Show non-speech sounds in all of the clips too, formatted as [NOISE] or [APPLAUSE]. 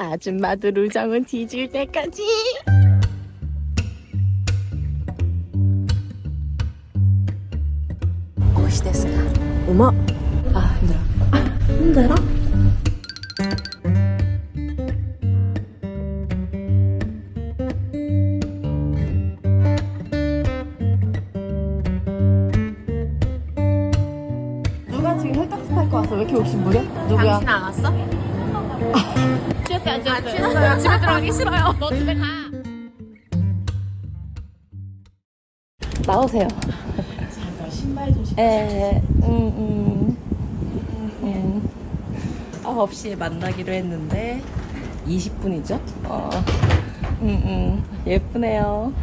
아줌마들 우정은 뒤질 때까지. 오시 됐을까? 어머 아 힘들어. 힘들어? 누가 지금 혈당 스파이크 왔어? 왜 이렇게 욕심 부려? 누구야? 당신 안 왔어? 가기 싫어요. 너 집에 가. 나오세요. 신발 조심. 에, 음, 음, 음. 9시에 만나기로 했는데 20분이죠? 어, 음, 음. 예쁘네요. [LAUGHS]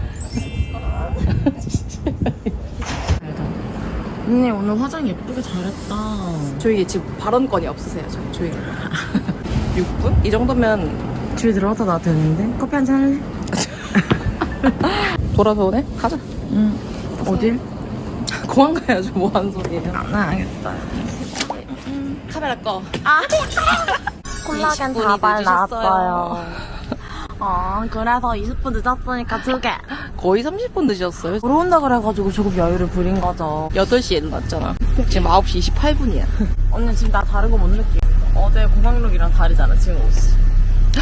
언니 오늘 화장 예쁘게 잘했다. 저희 지금 발언권이 없으세요, 저희 조용히. 6분? [LAUGHS] 이 정도면 집에 들어가다 나 되는데 커피 한 잔 할래? [LAUGHS] 돌아서 오네? 가자. 응. 어딜? [LAUGHS] 공항 가야죠, 뭐 하는 소리예요. 나 알겠어요. 카메라 꺼. 콜라겐 20분이 다발. 나왔어요. [LAUGHS] 어, 그래서 20분 늦었으니까 두 개. 거의 30분 늦었어요. 들어온다 그래가지고 조금 여유를 부린 거죠. 8시에 일어났잖아. 지금 9시 28분이야. 언니 지금 나 다른 거 못 느끼. 어제 공항룩이랑 다르잖아, 지금 옷이.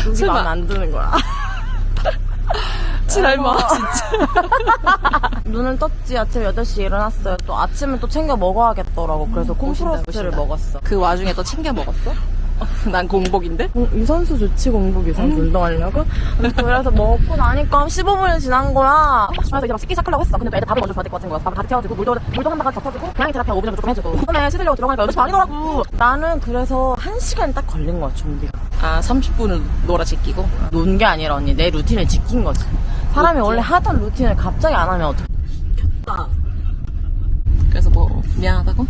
룩이 설마. 마음에 안 드는 거야. [LAUGHS] 지랄마, 진짜. [LAUGHS] 눈을 떴지 아침 8시에 일어났어요. 또 아침을 또 챙겨 먹어야겠더라고. 그래서 콩프로스트를 오신다. 먹었어. 그 와중에 또 챙겨 먹었어? [LAUGHS] 난 공복인데? 어, 유산소 좋지 공복 유산소 운동하려고? 그래서 먹고 나니까 15분이 지난 거야. 그래서 이제 막 씻기 시작하려고 했어. 근데 또 애들 밥을 먼저 줘야 될 것 같은 거야. 밥을 다 채워주고 물도 물도 한 바가지 덮어주고 고양이 테라피 5분 정도 좀 해주고. 그다음에 씻으려고 들어가니까 8시 반이더라고. 나는 그래서 1시간 딱 걸린 거야 준비가. 아, 30분을 놀아 제끼고? 논 게 아니라 언니 내 루틴을 지킨 거지. 사람이 원래 하던 루틴을 갑자기 안 하면 어떡해. 그래서 뭐, 미안하다고?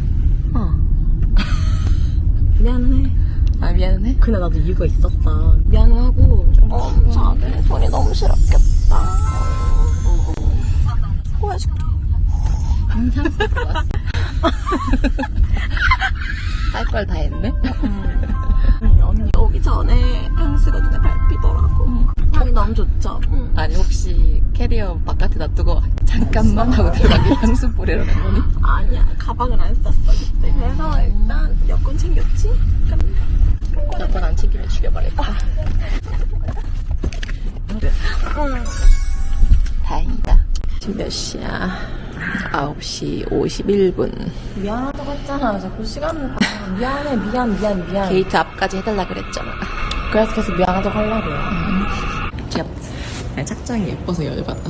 미안해. 근데 나도 이유가 있었다 미안하고 어 자기 손이 너무 시렵겠다 소화해줄게 할걸 다 했네? 음, 언니 오기 전에 향수가 눈에 밟히더라고. 향이 너무 좋죠. 응. 아니, 혹시 캐리어 바깥에 놔두고 잠깐만 하고 들어가게 향수 뿌리러 간 거니? 아니야, 가방을 안 쌌어 그때. 그래서 일단 여권 챙겼지. 몇 번안 챙기면 죽여버릴까? 응. 다행이다. 지금 몇 시야? 9시 51분. 미안하다고 했잖아. 자꾸 시간을 봐. 미안해, 미안, 미안, 미안. 게이트 앞까지 해달라 그랬잖아. 그래서 계속 미안하다고 하려고요. 귀엽지? 착장이 예뻐서 열받아.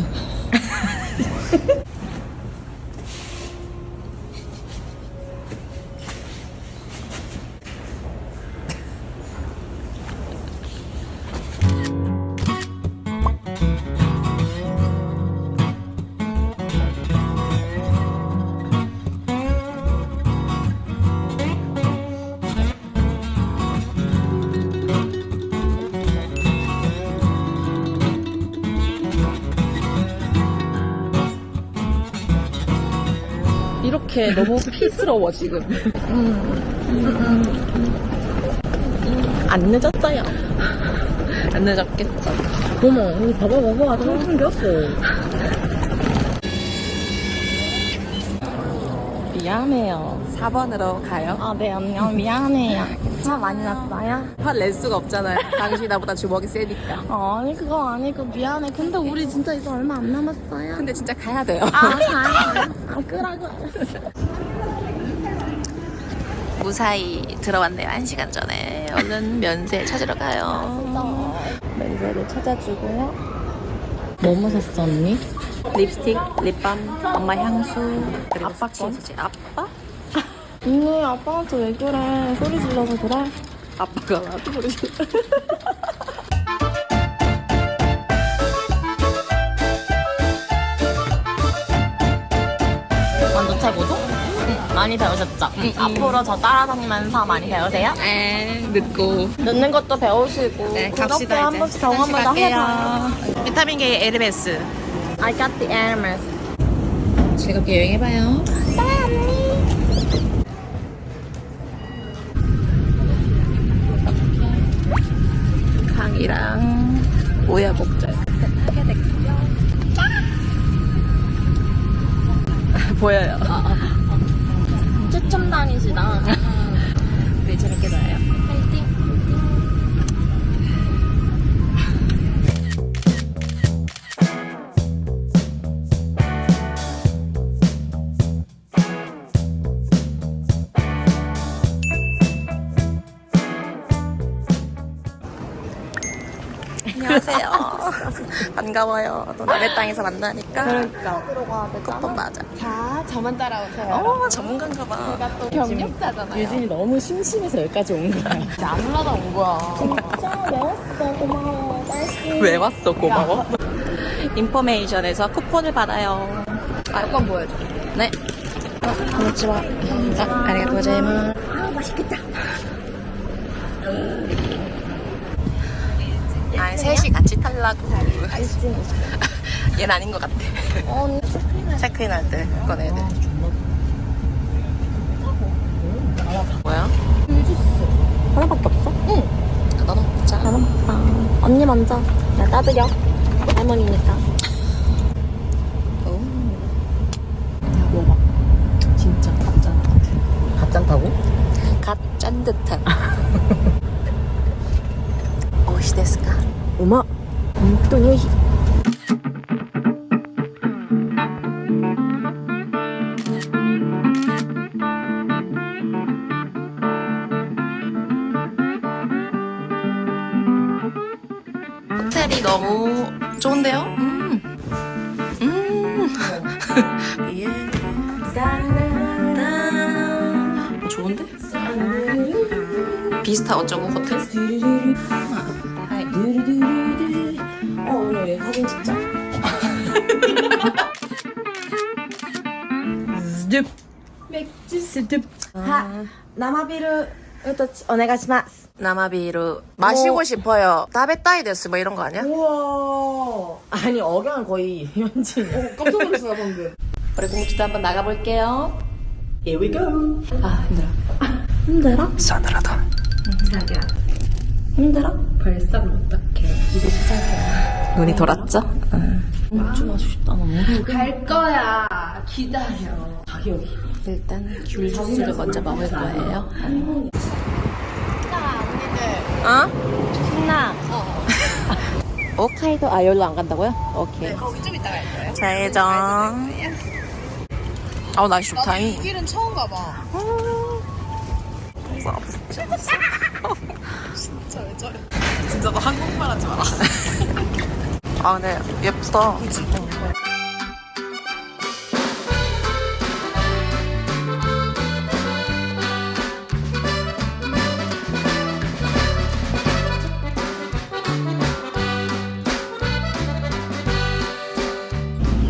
이렇게 너무 피스러워, 지금. 안 늦었어요. 안 늦었겠죠. 어머, 언니 봐봐, 봐봐. 엄청 되었어. 미안해요. 4번으로 가요. 아, 네, 안녕. 미안해요. 차 많이 났어요? 화낼 수가 없잖아요. 당신이 나보다 주먹이 세니까. 어, 아니, 그거 아니고 미안해. 근데 우리 진짜 이제 얼마 안 남았어요. 근데 진짜 가야 돼요. 아, 가요. 아, 끄라고. 무사히 들어왔네요. 한 시간 전에. 얼른 면세 찾으러 가요. 면세를 찾아주고요. 뭐뭐 샀어, 언니? 립스틱, 립밤, 엄마 향수, 그리고 아빠 거? 치즈지. 아빠? 언니, 아빠한테 왜 그래? 소리 질러서 그래? 아빠가 나한테 모르겠어. 완전 최고죠? 많이 배우셨죠? 앞으로 저 따라다니면서 많이 배우세요? 에, 늦고. 넣는 것도 배우시고 네, 갑시다. 한 이제. 번씩 경험마다. 해봐요 비타민 K 에르메스. I got the 즐겁게 여행해봐요. 여기랑 우여곡절 하게 됐고요. 보여요. 최첨단이시다. 네, 재밌게 봐요. 파이팅. 안녕하세요. 반가워요. 또 남의 땅에서 만나니까. 그러니까. 쿠폰 맞아. 자, 저만 따라오세요. 어, 전문가인가 봐. 제가 또 경력자잖아요. 유진이 너무 심심해서 여기까지 온 거야. [LAUGHS] 진짜 안 올라다 온 거야. 진짜 매웠어. 고마워. 날씨. 왜 왔어? 고마워. 인포메이션에서 쿠폰을 받아요. 아, 여권 보여줘. 네. 어, konnichiwa. 아, 아리가또 고자이마스. 아, 맛있겠다. 아, 셋이 같이 탈라고. 알지? [LAUGHS] 얘는 아닌 것 같아. 언니. 체크인 할 때 꺼내야 돼. 뭐야? 하나밖에 없어? 응. 나도 먹자. 나도 먹자. 언니 먼저. 나 따드려. 할머니니까. 오. 먹어봐. 진짜 가짜는 같아. 가짠다고? 갓짠 듯한. [LAUGHS] [LAUGHS] 오시 데스까? 오마. 또 요히. 호텔이 너무 좋은데요? 음. 음. [LAUGHS] 예. 어, 좋은데? 비스타 어쩌고 호텔? 스둡. 맥주 스둡. 하. 나마비루. 우토 오네가시마스. 나마비루 마시고 싶어요. 다베타이 데스 뭐 이런 거 아니야? 우와. 아니, 억양은 거의 현진. 어, 깜짝 놀랐어, 나 방금. 우리 공주도 한번 나가볼게요. Here we go. 아 힘들어. 힘들어? 싸늘하다. 힘들어? 벌써 어떡해. 이제 시작이야. 눈이 돌았죠? 맥주 마시고 싶다, 너무. 갈 거야. 기다려. 여기. 일단 귤 주스를 먼저 먹을 거예요. 어? 신나. 홋카이도 아 여기로 안 간다고요? 오케이. 네, 거기 좀 이따 갈 거예요. 좌회전. 아우 날씨 좋다. 이 길은 처음 가봐. 진짜 왜 저래? 진짜 너 한국말 하지 마라. [LAUGHS] 아 근데 예쁘다.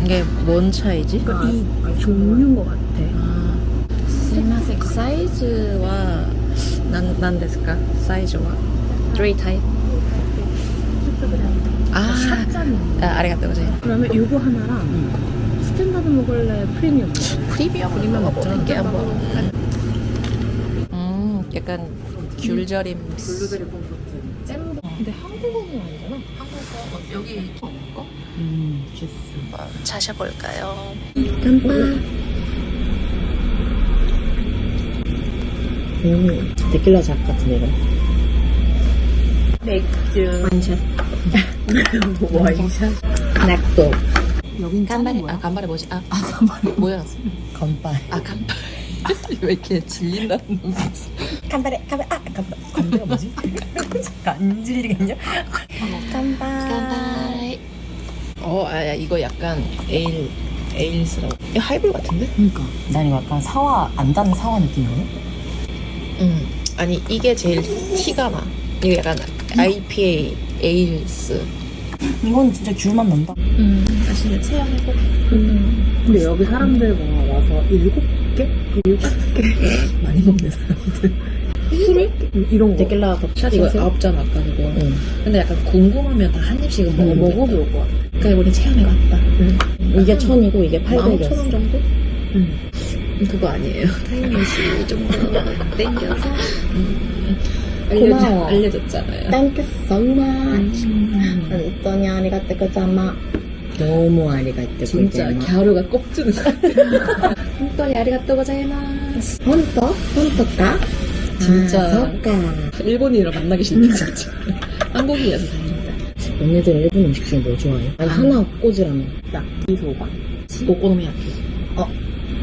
이게 뭔 차이지? 이 종류인 것 같아. 스마색 사이즈와 난, 난 데스까? 사이즈와 3 타입? 아. 아 아리가또 고자이 그러면 요거 하나랑 스탠다드 먹을래? 프리미엄? 프리미엄 프리미엄 먹어볼게 한번 음 약간 귤절임 블루베리 pom프트. 잼. 근데 한국어는 아니잖아. 한국어 여기 거 음, 주스. 한번 자셔볼까요? 깜빡. 음, 데킬라 작 같은 애가. 맥주. 완샷. 와인샷. 낙도. 여긴 간발이 아 간발이 뭐지? 아, 아 간발이 뭐야? 건빨. 아 간발 [LAUGHS] 왜 이렇게 질린다는 눈빛 깜빡해, 깜빡, 아, 깜빡. 건대가 뭐지? [LAUGHS] 안 질리겠냐? 간발 어, 아, 야, 이거 약간 에일 에일스라고 이거 하이볼 같은데? 그니까. 난 이거 약간 사와, 안단 사와 느낌이거든? 응 아니 이게 제일 티가 나 이게 약간 IPA 에일스 이건 진짜 귤만 난다. 음 맛있는 체험해보고 근데 여기 사람들 뭐 와서 일곱 개? 일곱 개? [LAUGHS] 많이 먹는 사람들. 술을? 이런 거. 데킬라 샷 이거 아홉 잔 아까 그거 응. 근데 약간 궁금하면 다 한 입씩은 뭐 먹어보고 먹어볼 것 같아. 그러니까 우리 체험해봤다 이게 천이고 이게 팔백이었어. 15,000원 정도? 응. 그거 아니에요 타이밍이 좀더 [LAUGHS] 땡겨서 음, 고마워. 알려줬잖아요. Thank you so much. 음. 어떠니 아리가테 고자마. 너무 아리가테 고자마. 진짜 갸루가 꼽주는 것 같아요. 혼돈이 아리가테 고자마. 혼돈? 혼돈까? 진짜 아, 일본인이랑 만나기 싫다 음. 진짜. 한국인이라서 다행이다. 언니들 일본 음식 중에 뭐 좋아해? 아니 아. 하나 꽂으라면 야끼소바 오코노미야끼 어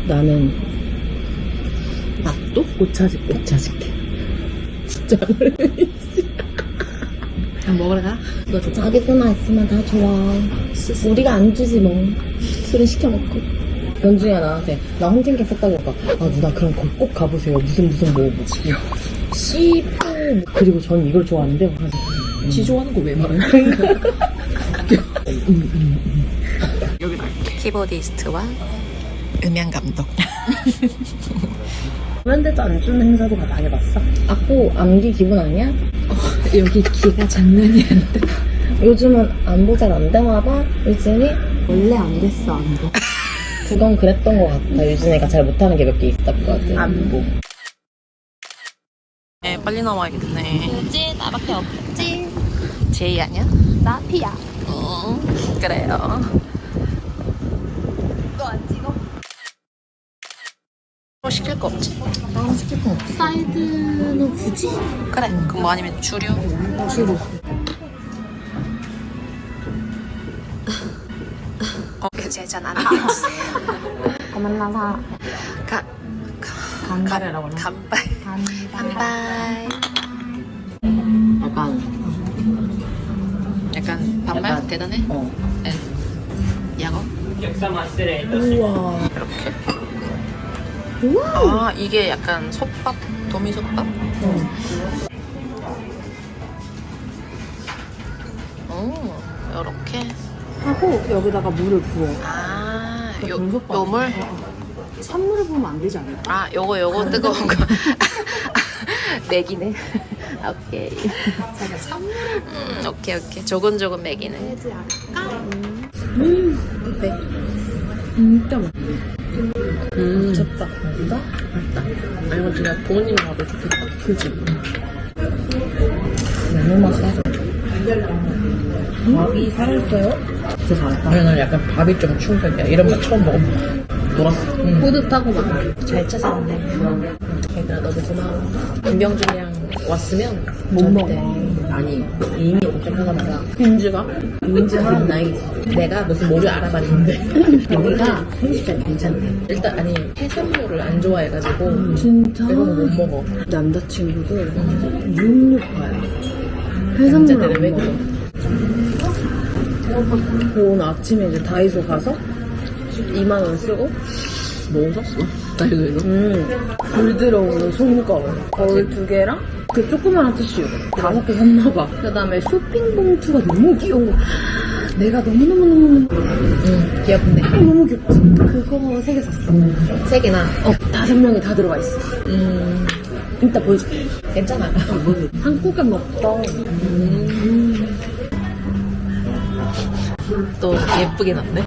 나는 맛도? 오차즈케 오차즈케 진짜 한 먹으러 가? 너 좋다. 자기들만 있으면 다 좋아. 우리가 안 주지 뭐. 술은 시켜먹고. 연중이가 나한테 나 홍진경 썼다고 하니까 아 누나 그럼 거기 꼭 가보세요. 무슨 무슨 뭐 뭐지. 씨푸 그리고 전 이걸 좋아하는데 그래서 지 좋아하는 거 왜 말해? 키보디스트와 음향 감독. [LAUGHS] 그런 데도 안 주는 행사도 다 당해봤어? 아고 암기 기분 아니야? 여기 기가 장난이 아니다. 요즘은 안보 잘안 되나봐 유진이? 원래 안 됐어, 안 돼. 그건 그랬던 것 같아 유진이가 잘 못하는 게 몇 개 있었거든 안보. 네, 빨리 나와야겠네. 그지 나밖에 없지 제이 아니야? 나 피야 어, 그래요. 너안 찍어? 뭐 시킬 거 없지? 나는 시킬 거 없어 사이드는 굳이? 그래. 그럼 뭐 아니면 주류? 주로 어, 그 제전 안 [LAUGHS] 해주세요. 고만나사 가, 간가래라고 하나? 간발. 간발. 약간 약간 반말 약간- 대단해? 어 네. 야거? 우와 아, 이게 약간 솥밥? 도미솥밥? 오, 요렇게. 하고 여기다가 물을 부어. 아, 요, 동솥밥. 요물? 찬물을 부으면 안 되지 않을까? 아, 요거, 요거 [LAUGHS] 뜨거운 거. [LAUGHS] 맥이네. 오케이. 음, 오케이, 오케이. 조근조근 맥이네. 진짜 맛있어. 음, 미쳤다 진짜? 아, 이거 진짜 부모님이 와도 좋겠다. 그지? 너무 맛있어 밥이 살아있어요? 진짜 잘했다 오늘 약간 밥이 좀 충격이야. 이런 거 처음 먹어봐. 놀았어. 응. 뿌듯하고 막 잘 찾았네. 얘들아, 너무 고마워. 김병준이랑 왔으면 못 먹어. 아니, 이미 나가. 민주가? 민지 하는 나이지. 내가 무슨 뭐를 알아봤는데 [LAUGHS] 여기가 편집자리 괜찮대. 일단 아니 해산물을 안 좋아해가지고 진짜? 이거 못 먹어. 남자친구도 육육파야 남자들은 왜 그래? 오늘 아침에 이제 다이소 가서 2만원 쓰고 뭐 샀어? 다이소에서? 음, 물 들어오는 손가루 거울 두 개랑 그 조그만한 티슈. 다섯 개 샀나봐. 그 다음에 쇼핑 봉투가 너무 귀여운 거. 내가 너무너무너무 응, 귀엽네. 너무 귀엽지 그거 세 개 샀어. 세 개나. 어 다섯 명이 다 들어가 있어. 음, 이따 보여줄게. 괜찮아. 한국에 먹다 또 예쁘게 났네.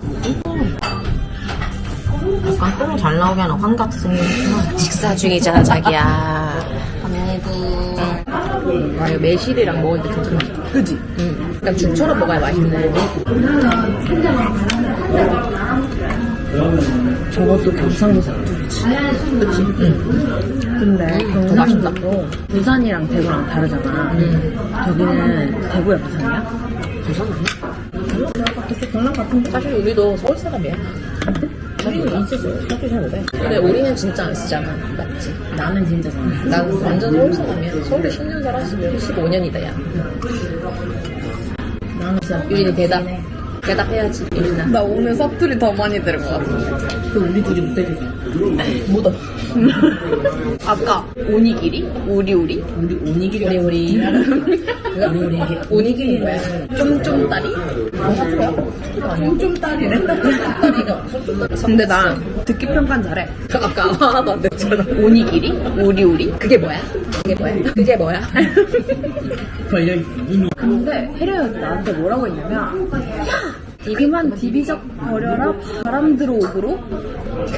약간 똥잘 나오게 하는 황 같이 생겼구나 식사 중이잖아, 자기야. 아이고 아, 이거 매실이랑 먹으니까 좀 그래. 그지? 응. 약간 죽처럼 먹어야 맛있네. 저것도 경상도 사투리지 그치? 응. 근데 더 맛있다. 경상도 부산이랑 대구랑 다르잖아 응. 저기는 대구야 부산이야? 부산 아니야? 그쪽 경남 같은데 사실 우리도 서울 사람이야. 사투리 잘 못해 근데 우리는 진짜 안 쓰잖아. 맞지? 나는 진짜 잘해 난 완전 서울 사람이야. 서울에 10년 살았으면 15년이다, 야. 나는 진짜 유진이 대답. 대답해야지, 유진아. 나 오늘 사투리 더 많이 들은 것 같아. 그 우리 둘이 못 해주자 묻어. [LAUGHS] 아까 오니기리? 우리 우리? 우리 오니기리 우리, 우리. 우리 우리 오니기리? 쫌쫌따리 래. 쫌쫌다리가. 근데 나 듣기 평가는 잘해. 아까 하나도 안 됐잖아. 오니기리? 우리? 그게 뭐야? 그게 뭐야? 그게 뭐야? 걸려있어 이미 근데 혜련이 나한테 뭐라고 했냐면 야! 그만 디비적 버려라 바람 들어오고로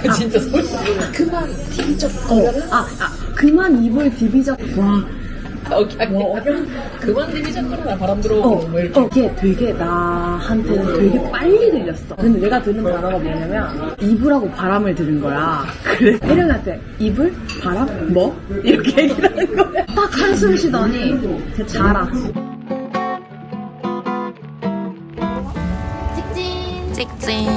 그 진짜 서울 그만 팀적 거려라? 아, 아 그만 입을 디비적 와 억양. 그만 들리잖아. 바람 들어오고. 뭐 이렇게. 어, 걔 되게 나한테는 되게 빨리 들렸어. 근데 내가 들은 단어가 뭐냐면 이불하고 바람을 들은 거야. 그래서 혜령한테 이불? 바람? 뭐? 이렇게 얘기를 하는 거야. 딱 한숨 쉬더니 쟤 자라. 찍찍.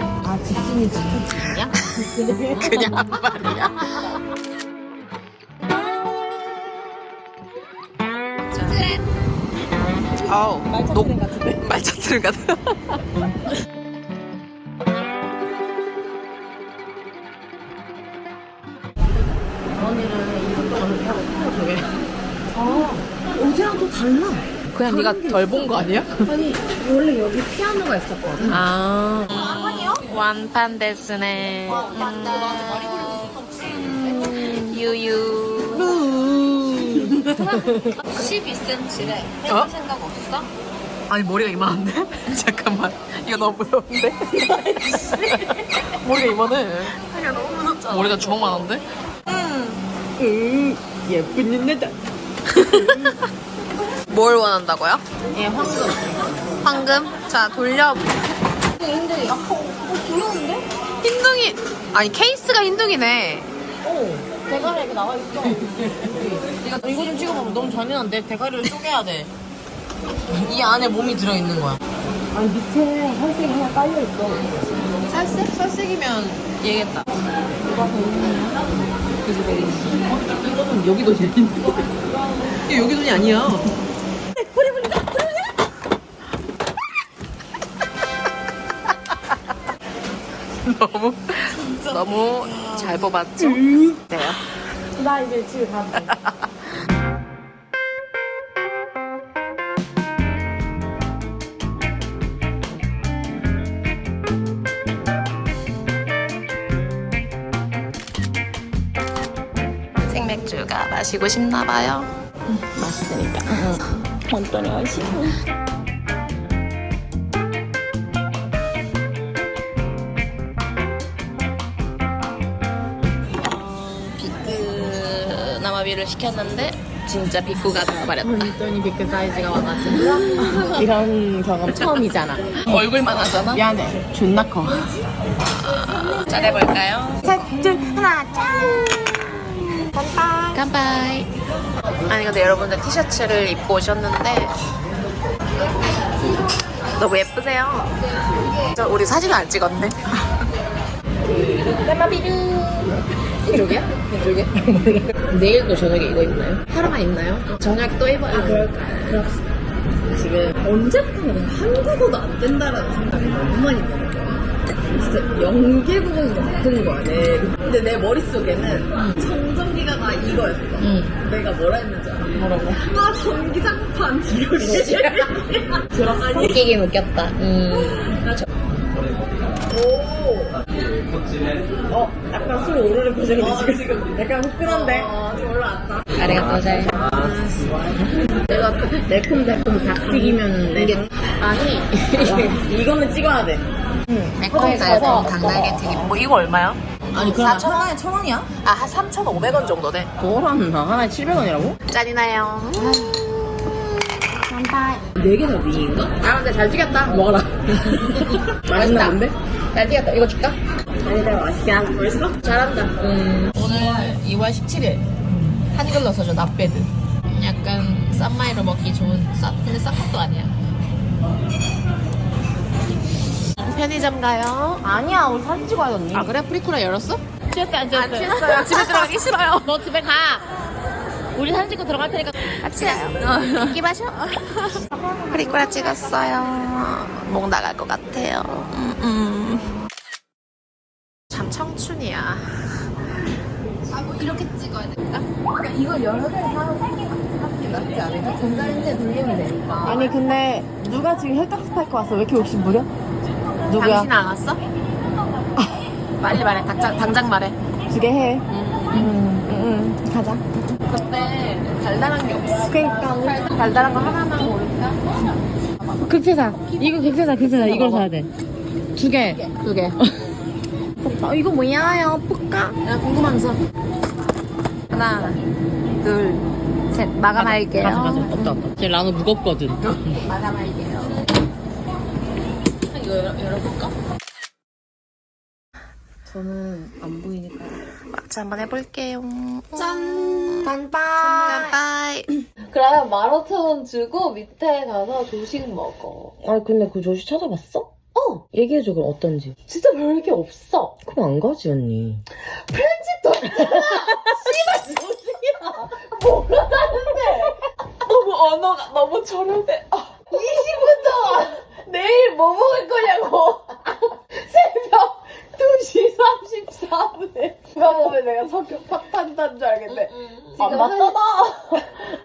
아 직진이 직진이야? 그냥 한 말이야. 아우, [LAUGHS] 같아. 언니는 그렇게 하고 또 저게. 아 어제랑 또 달라. 그냥 네가 덜 본 거 아니야? 아니 원래 여기 피아노가 있었거든. 아. 완판 데스네. 음, 유유. [LAUGHS] 12cm래. 어? 생각 없어? 아니 머리가 이만한데? [LAUGHS] 잠깐만 이거 너무 무서운데? [LAUGHS] 머리가 이만해 아니야 너무 무섭잖아 머리가 주먹만한데? 음 예쁜 눈내다. 뭘 원한다고요? 예 황금. 황금? 자 돌려 힘들이. 아 어, 귀여운데? 흰둥이 아니 케이스가 흰둥이네 어 대가리 이렇게 나와 있어. 이거, 이거 좀 찍어봐봐. 너무 잔인한데? 대가리를 쪼개야 돼. 이 안에 몸이 들어 있는 거야. 아니 밑에 살색이 하나 깔려 있어. 살색? 살색이면 얘겠다. 그지 베리. 어? 이거는 여기 돈이 아닌데? 이거 여기 돈이 아니야. [LAUGHS] 너무 너무 잘 뽑았죠? 네요 나 이제 집에 돼. [LAUGHS] 생맥주가 마시고 싶나 봐요 맛있으니까. 어떠니 맛있어. 나마비를 시켰는데 진짜 비쿠가 나와버렸다 어떠니 비크 사이즈가 와가지고. [LAUGHS] 이런 경험 처음이잖아. 얼굴만 하잖아 미안해. 존나 커. 잘해볼까요? 셋, 둘, 하나, 짠! 깜빡 아니 근데 여러분들 티셔츠를 입고 오셨는데 너무 예쁘세요 저 우리 사진 안 찍었네 이쪽이야? 이쪽이야? [LAUGHS] 내일도 저녁에 이거 입나요? 하루만 입나요? 저녁 또 입어요. 아, 그럴까요? 그럽시다. 지금 언제부터 내가 한국어도 안 된다라는 생각이 너무 많이 드는 거야. 진짜 연계국어에서 바쁜 거야, 내. 근데 내 머릿속에는 청정기가가 이거였어. 응. 내가 뭐라 했는지 알아? 뭐라고? 아, 전기장판 이렇게. 들었어? 웃기긴 웃겼다. 음. 오. 어, 약간 술 오르는 표정인데 지금. 약간 후끈한데? 어, 좀 올라왔다. 아리가또 잘. 내가 매콤달콤 닭튀기면 이게 아니. [LAUGHS] 이거는 찍어야 돼. 맥커에 가서 닭날개 튀김 뭐 이거 얼마야? 아니 그럼 하나에 천 원이야? 아 한 3,500원 정도 돼 뭐란다 하나에 700원이라고? 짠이나요 네 개나 위인가? 아, 근데 잘 튀겼다. 먹어라. 맛있다. [LAUGHS] 맛있나 본데? [LAUGHS] 잘 튀겼다. 이거 줄까? 아니다 맛있게 하고 벌써? 잘한다. 음. 오늘 2월 17일. 한글로 써줘, 나베드. 약간 쌈마이로 먹기 좋은 쌈. 근데 싼 것도 아니야. 편의점 가요 아니야 우리 사진 찍어야 언니. 아, 그래? 프리쿠라 열었어? 취했대 안? 안 취했어요 집에 들어가기 싫어요 너 집에 가. 우리 사진 찍고 들어갈 테니까. 같이 가요 끼 마셔 프리쿠라 찍었어요 목 나갈 것 같아요 음, 음. 참 청춘이야 아니 근데 누가 지금 혈당 스파이크 왔어? 왜 이렇게 욕심 부려? 누구야? 당신 안 왔어? [LAUGHS] 빨리 말해 당장, 당장 말해 두 개 해. 응. 응, 응. 가자. 근데 달달한 게 없어 그러니까 달달한 거 하나만 고를까? 급세사. 이거 급세사 급세사 이걸 사야 돼. 두 개. 두 개. 어, 이거 뭐야? 볼까? 야, 궁금한 거. 하나, 둘, 셋. 마감할게요. 가자 가자 없다 없다 제 라노 무겁거든 [LAUGHS] 마감할게요. 이거 열어, 열어볼까? 저는 안 보이니까 마취 한번 해볼게요. 짠! 깜빡. 깜빡. 그러면 만오천 주고 밑에 가서 조식 먹어. 아니 근데 그 조시 찾아봤어? 어! 얘기해줘 그럼 어떤지 진짜 별게 없어. 그럼 안 가지 언니 너무 언어가 너무 저렴해. 아, 20분 동안 내일 뭐 먹을 거냐고. [LAUGHS] 새벽 2시 34분에. 누가 보면 내가 성격 팍판단 줄 알겠네. 안 맞잖아.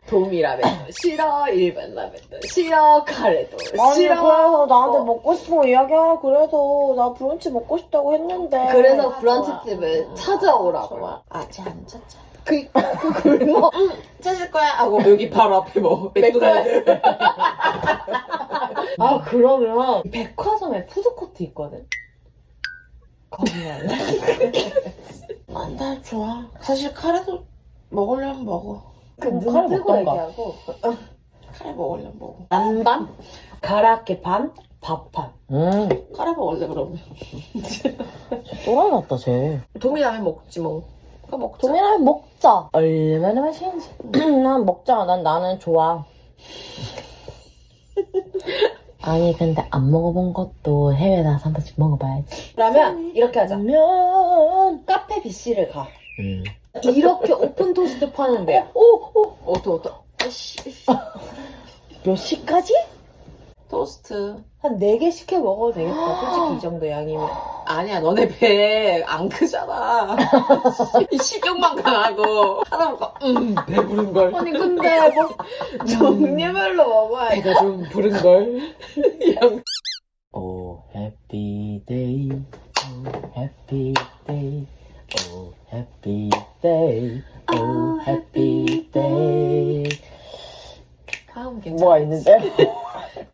도미라면도 [LAUGHS] 싫어, 일반 라면도 싫어, 카레도 싫어. 그래서 나한테 어. 먹고 싶은 거 이야기하라 그래서 나 브런치 먹고 싶다고 했는데 그래서 브런치집을 찾아오라고. 아직 안 찾잖아. 그, 그 굶어. 응, 찾을 거야. 하고 [LAUGHS] 여기 바로 앞에 뭐, 맥도날드. [LAUGHS] 아, 그러면 백화점에 푸드코트 있거든? 거기 갈래? 안다 [LAUGHS] 좋아. 사실 카레도 먹으려면 먹어. 그럼 눈 카레 뜨고 먹던가. 얘기하고. 어, [LAUGHS] 카레 먹으려면 먹어. 반반? 가라게 반? 밥 반. 음 카레 먹을래, 그러면. 또라이 같다 쟤 도미라면 먹지 뭐. 그거 먹자. 도미라면 먹자 얼마나 맛있는지 [CLEARS THROAT] 난 먹자 난 나는 좋아 아니 근데 안 먹어본 것도 해외 나가서 한 번씩 먹어봐야지 그러면 이렇게 하자. 면 카페 BC를 가. 음. 이렇게 오픈 토스트 파는데. 오, 오, 어떠, 어떠. 아씨, 몇 시까지? 토스트. 한 4개 시켜 먹어도 되겠다 [GASPS] 솔직히 이 정도 양이면 아니야, 너네 배 안 크잖아. [LAUGHS] 이 식욕만 강하고. 하다 보니까, 음, 배부른 걸. 아니 근데 뭐 [LAUGHS] 종류별로 먹어야 돼. 배가 좀 부른걸 오 해피 데이 오 해피 데이 오 해피 데이 오 해피 데이 다음 괜찮아. 뭐가 있는데?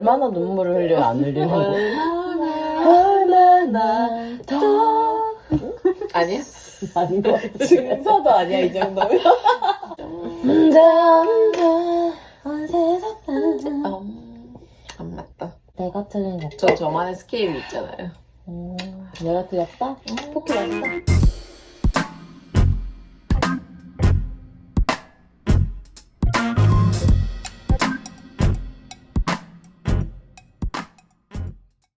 얼마나 눈물을 흘려 안 흘리는 거 얼마나 더 아니야? 아닌 거 증서도 아니야, 이 정도면. 혼자 혼자 어디서 나 음, 안 맞다. 내가 틀린 거 저 저만의 스케일이 있잖아요. 음, 내가 틀렸다? 포키 맞다?